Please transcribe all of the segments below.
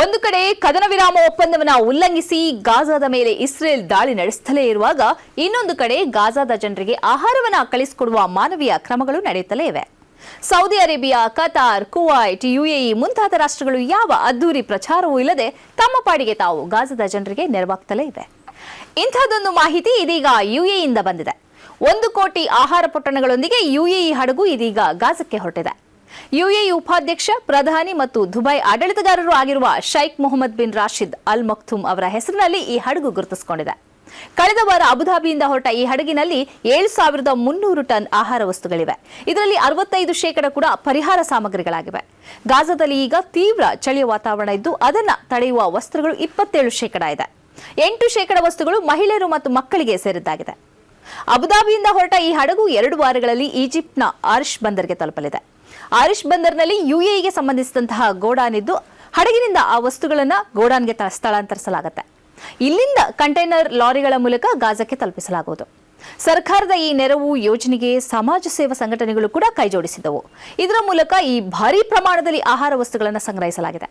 ಒಂದು ಕಡೆ ಕದನ ವಿರಾಮ ಒಪ್ಪಂದವನ್ನ ಉಲ್ಲಂಘಿಸಿ ಗಾಜಾದ ಮೇಲೆ ಇಸ್ರೇಲ್ ದಾಳಿ ನಡೆಸುತ್ತಲೇ ಇರುವಾಗ ಇನ್ನೊಂದು ಕಡೆ ಗಾಜಾದ ಜನರಿಗೆ ಆಹಾರವನ್ನು ಕಳಿಸಿಕೊಡುವ ಮಾನವೀಯ ಕ್ರಮಗಳು ನಡೆಯುತ್ತಲೇ ಇವೆ. Saudi Arabia, Qatar, Kuwait, UAE ಮುಂತಾದ ರಾಷ್ಟ್ರಗಳು ಯಾವ ಅದ್ದೂರಿ ಪ್ರಚಾರವೂ ಇಲ್ಲದೆ ತಮ್ಮ ಪಾಡಿಗೆ ತಾವು ಗಾಜಾದ ಜನರಿಗೆ ನೆರವಾಗ್ತಲೇ ಇವೆ. ಇಂಥದ್ದೊಂದು ಮಾಹಿತಿ ಇದೀಗ ಯುಎಇಯಿಂದ ಬಂದಿದೆ. ಒಂದು ಕೋಟಿ ಆಹಾರ ಪೊಟ್ಟಣಗಳೊಂದಿಗೆ ಯುಎಇ ಹಡಗು ಇದೀಗ ಗಾಜಕ್ಕೆ ಹೊರಟಿದೆ. ಯುಎಇ ಉಪಾಧ್ಯಕ್ಷ, ಪ್ರಧಾನಿ ಮತ್ತು ದುಬೈ ಆಡಳಿತಗಾರರು ಆಗಿರುವ ಶೈಖ್ ಮೊಹಮ್ಮದ್ ಬಿನ್ ರಾಶಿದ್ ಅಲ್ ಮಕ್ತುಮ್ ಅವರ ಹೆಸರಿನಲ್ಲಿ ಈ ಹಡಗು ಗುರುತಿಸಿಕೊಂಡಿದೆ. ಕಳೆದ ವಾರ ಅಬುಧಾಬಿಯಿಂದ ಹೊರಟ ಈ ಹಡಗಿನಲ್ಲಿ ಏಳು ಸಾವಿರದ ಮುನ್ನೂರು ಟನ್ ಆಹಾರ ವಸ್ತುಗಳಿವೆ. ಇದರಲ್ಲಿ ಅರವತ್ತೈದು ಶೇಕಡ ಕೂಡ ಪರಿಹಾರ ಸಾಮಗ್ರಿಗಳಾಗಿವೆ. ಗಾಜಾದಲ್ಲಿ ಈಗ ತೀವ್ರ ಚಳಿಯ ವಾತಾವರಣ ಇದ್ದು, ಅದನ್ನು ತಡೆಯುವ ವಸ್ತ್ರಗಳು ಇಪ್ಪತ್ತೇಳು ಶೇಕಡ ಇದೆ. ಎಂಟು ಶೇಕಡ ವಸ್ತುಗಳು ಮಹಿಳೆಯರು ಮತ್ತು ಮಕ್ಕಳಿಗೆ ಸೇರಿದ್ದಾಗಿದೆ. ಅಬುಧಾಬಿಯಿಂದ ಹೊರಟ ಈ ಹಡಗು ಎರಡು ವಾರಗಳಲ್ಲಿ ಈಜಿಪ್ಟ್ನ ಆರಿಶ್ ಬಂದರ್ಗೆ ತಲುಪಲಿದೆ. ಆರಿಶ್ ಬಂದರ್ನಲ್ಲಿ ಯುಎಇಗೆ ಸಂಬಂಧಿಸಿದಂತಹ ಗೋಡಾನ್ ಇದ್ದು, ಹಡಗಿನಿಂದ ಆ ವಸ್ತುಗಳನ್ನು ಗೋಡಾನ್ಗೆ ಸ್ಥಳಾಂತರಿಸಲಾಗುತ್ತೆ. ಇಲ್ಲಿಂದ ಕಂಟೈನರ್ ಲಾರಿಗಳ ಮೂಲಕ ಗಾಜಕ್ಕೆ ತಲುಪಿಸಲಾಗುವುದು. ಸರ್ಕಾರದ ಈ ನೆರವು ಯೋಜನೆಗೆ ಸಮಾಜ ಸೇವಾ ಸಂಘಟನೆಗಳು ಕೂಡ ಕೈಜೋಡಿಸಿದ್ದವು. ಇದರ ಮೂಲಕ ಈ ಭಾರೀ ಪ್ರಮಾಣದಲ್ಲಿ ಆಹಾರ ವಸ್ತುಗಳನ್ನು ಸಂಗ್ರಹಿಸಲಾಗಿದೆ.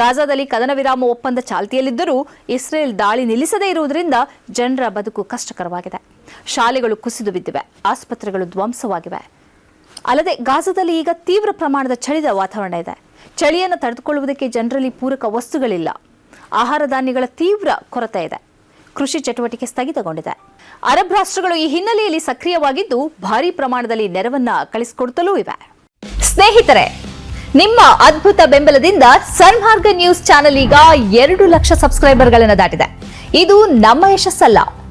ಗಾಜಾದಲ್ಲಿ ಕದನ ವಿರಾಮ ಒಪ್ಪಂದ ಚಾಲ್ತಿಯಲ್ಲಿದ್ದರೂ ಇಸ್ರೇಲ್ ದಾಳಿ ನಿಲ್ಲಿಸದೇ ಇರುವುದರಿಂದ ಜನರ ಬದುಕು ಕಷ್ಟಕರವಾಗಿದೆ. ಶಾಲೆಗಳು ಕುಸಿದು ಬಿದ್ದಿವೆ. ಆಸ್ಪತ್ರೆಗಳು ಧ್ವಂಸವಾಗಿವೆ. ಅಲ್ಲದೆ ಗಾಜಾದಲ್ಲಿ ಈಗ ತೀವ್ರ ಪ್ರಮಾಣದ ಚಳಿದ ವಾತಾವರಣ ಇದೆ. ಚಳಿಯನ್ನು ತಡೆದುಕೊಳ್ಳುವುದಕ್ಕೆ ಜನರಲ್ಲಿ ಪೂರಕ ವಸ್ತುಗಳಿಲ್ಲ. ಆಹಾರ ಧಾನ್ಯಗಳ ತೀವ್ರ ಕೊರತೆ ಇದೆ. ಕೃಷಿ ಚಟುವಟಿಕೆ ಸ್ಥಗಿತಗೊಂಡಿದೆ. ಅರಬ್ ರಾಷ್ಟ್ರಗಳು ಈ ಹಿನ್ನೆಲೆಯಲ್ಲಿ ಸಕ್ರಿಯವಾಗಿದ್ದು ಭಾರೀ ಪ್ರಮಾಣದಲ್ಲಿ ನೆರವನ್ನ ಕಳಿಸಿಕೊಡುತ್ತಲೂ ಇವೆ. ಸ್ನೇಹಿತರೆ, ನಿಮ್ಮ ಅದ್ಭುತ ಬೆಂಬಲದಿಂದ ಸನ್ಮಾರ್ಗ ನ್ಯೂಸ್ ಚಾನೆಲ್ ಈಗ ಎರಡು ಲಕ್ಷ ಸಬ್ಸ್ಕ್ರೈಬರ್ಗಳನ್ನು ದಾಟಿದೆ. ಇದು ನಮ್ಮ ಯಶಸ್ಸಲ್ಲ.